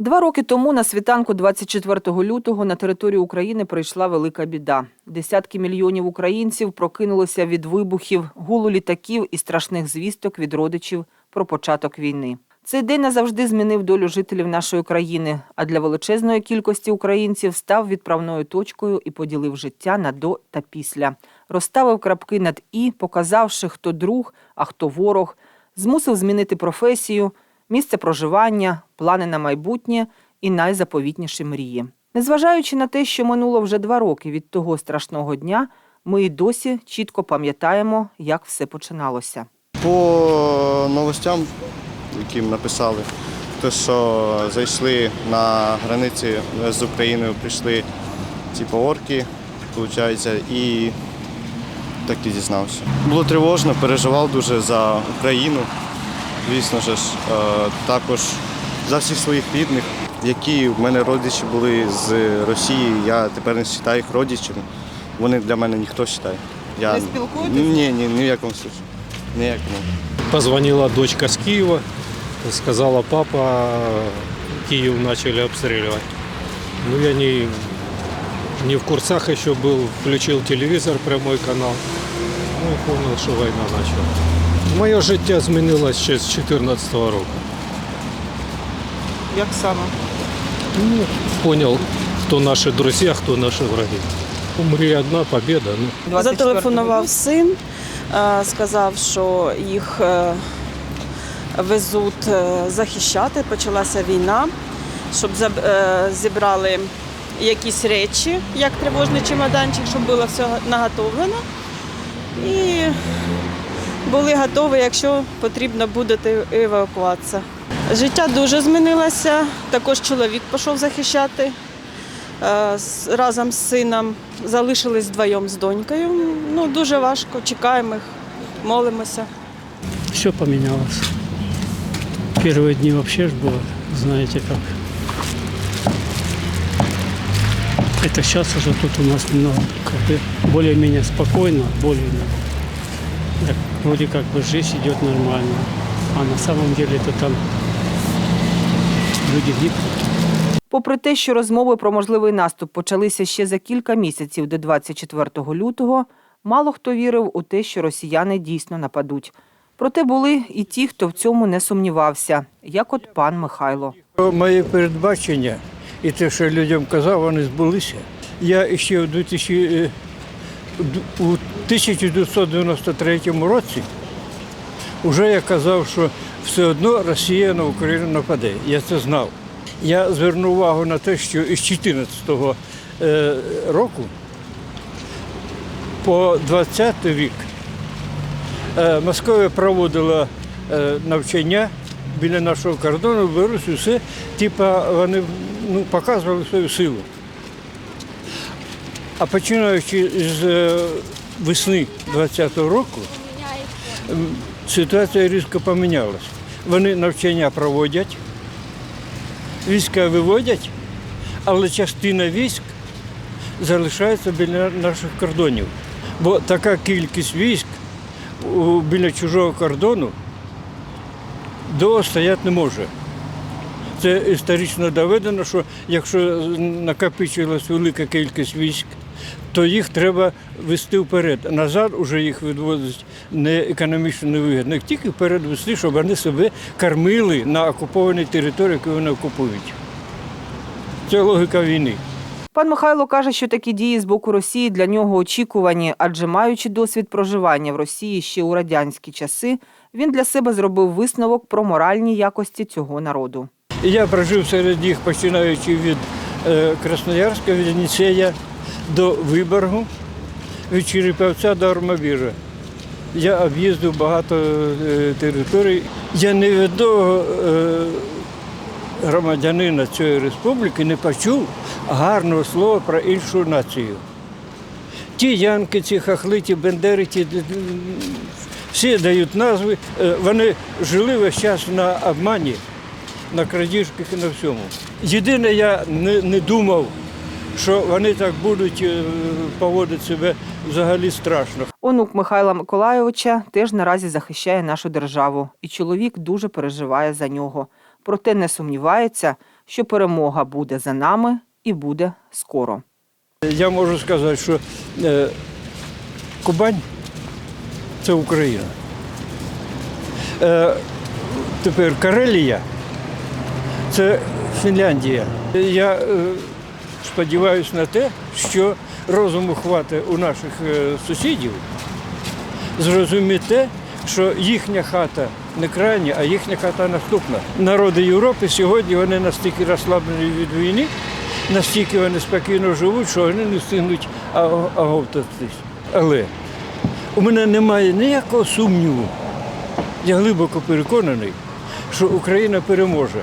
Два роки тому на світанку 24 лютого на територію України прийшла велика біда. Десятки мільйонів українців прокинулися від вибухів, гулу літаків і страшних звісток від родичів про початок війни. Цей день назавжди змінив долю жителів нашої країни, а для величезної кількості українців став відправною точкою і поділив життя на до та після. Розставив крапки над і, показавши, хто друг, а хто ворог, змусив змінити професію, місце проживання, плани на майбутнє і найзаповітніші мрії. Незважаючи на те, що минуло вже два роки від того страшного дня, ми і досі чітко пам'ятаємо, як все починалося. По новостям, яким написали, то що зайшли на границі з Україною, прийшли типу орки, виходить, і так і дізнався. Було тривожно, переживав дуже за Україну, звісно ж, е, також за всіх своїх рідних, які в мене родичі були з Росії. Я тепер не вважаю їх родичами. Вони для мене ніхто вважає. Я... Не спілкуєтесь? Ні, ні, ні в якому случаю. Ніякому. Позвонила дочка с Киева, сказала, папа, Киев начали обстреливать. Ну, я не, не в курсах еще был, включил телевизор, прямой канал, ну и понял, что война началась. Моє життя змінилось ще з 2014 року. Як саме? Ну, понял, хто наші друзі, хто наші враги. Мрія одна, победа. Ну, Зателефонував син, е, сказав, що їх е, везуть е, захищати. Почалася війна, щоб зібрали якісь речі, як тривожний чемоданчик, щоб було все наготовлено. І були готові, якщо потрібно буде то евакуація. Життя дуже змінилося. Також чоловік пішов захищати е, з- разом з сином. Залишились вдвоєм з донькою. Ну, дуже важко, чекаємо їх, молимося. Все поменялось. Первые дни вообще ж было, знаете как. Это сейчас уже тут у нас немного как бы более-менее спокойно, более так, вроде как бы жизнь идет нормально. А на самом деле это там люди гибнут. Попри те, що розмови про можливий наступ почалися ще за кілька місяців до 24 лютого, мало хто вірив у те, що росіяни дійсно нападуть. Проте були і ті, хто в цьому не сумнівався, як от пан Михайло. Мої передбачення і те, що людям казав, вони збулися. Я ще у 2000, е, у 1993 році вже я казав, що все одно Росія на Україну нападе. Я це знав. Я звернув увагу на те, що із 2014 е, року по 20 рік Е, Московія проводила е, навчання біля нашого кордону, Білорусі, все, типа вони ну, показували свою силу. А починаючи з е, весни 20-го року, ситуація різко помінялася. Вони навчання проводять, війська виводять, але частина військ залишається біля наших кордонів. Бо така кількість військ біля чужого кордону довго стояти не може. Це історично доведено, що якщо накопичилась велика кількість військ, то їх треба вести вперед. Назад вже їх відводить не економічно невигідно. Їх тільки вперед вести, щоб вони себе кормили на окупованій території, яку вони окупують. Це логіка війни. Пан Михайло каже, що такі дії з боку Росії для нього очікувані, адже маючи досвід проживання в Росії ще у радянські часи, він для себе зробив висновок про моральні якості цього народу. Я прожив серед їх, починаючи від е, Красноярська, від Ніцея до Виборгу, від Черепівця до Армавіра. Я об'їздив багато е, територій. Я ні від одного е, громадянина цієї республіки не почув гарного слова про іншу націю. Ті янки, ці хахли, ті бендери, ті д- д- всі дають назви. Е, Вони жили весь час на обмані на крадіжках і на всьому. Єдине, я не, не думав, що вони так будуть е, поводити себе взагалі страшно. Онук Михайла Миколайовича теж наразі захищає нашу державу, і чоловік дуже переживає за нього. Проте не сумнівається, що перемога буде за нами і буде скоро. Я можу сказати, що е, Кубань це Україна. Е, тепер Карелія це Фінляндія. Я сподіваюся на те, що розуму хватить у наших е, сусідів зрозуміти те, що їхня хата не крайня, а їхня хата наступна. Народи Європи сьогодні вони настільки розслаблені від війни, настільки вони спокійно живуть, що вони не встигнуть а- оговтатись. Але у мене немає ніякого сумніву. Я глибоко переконаний, що Україна переможе.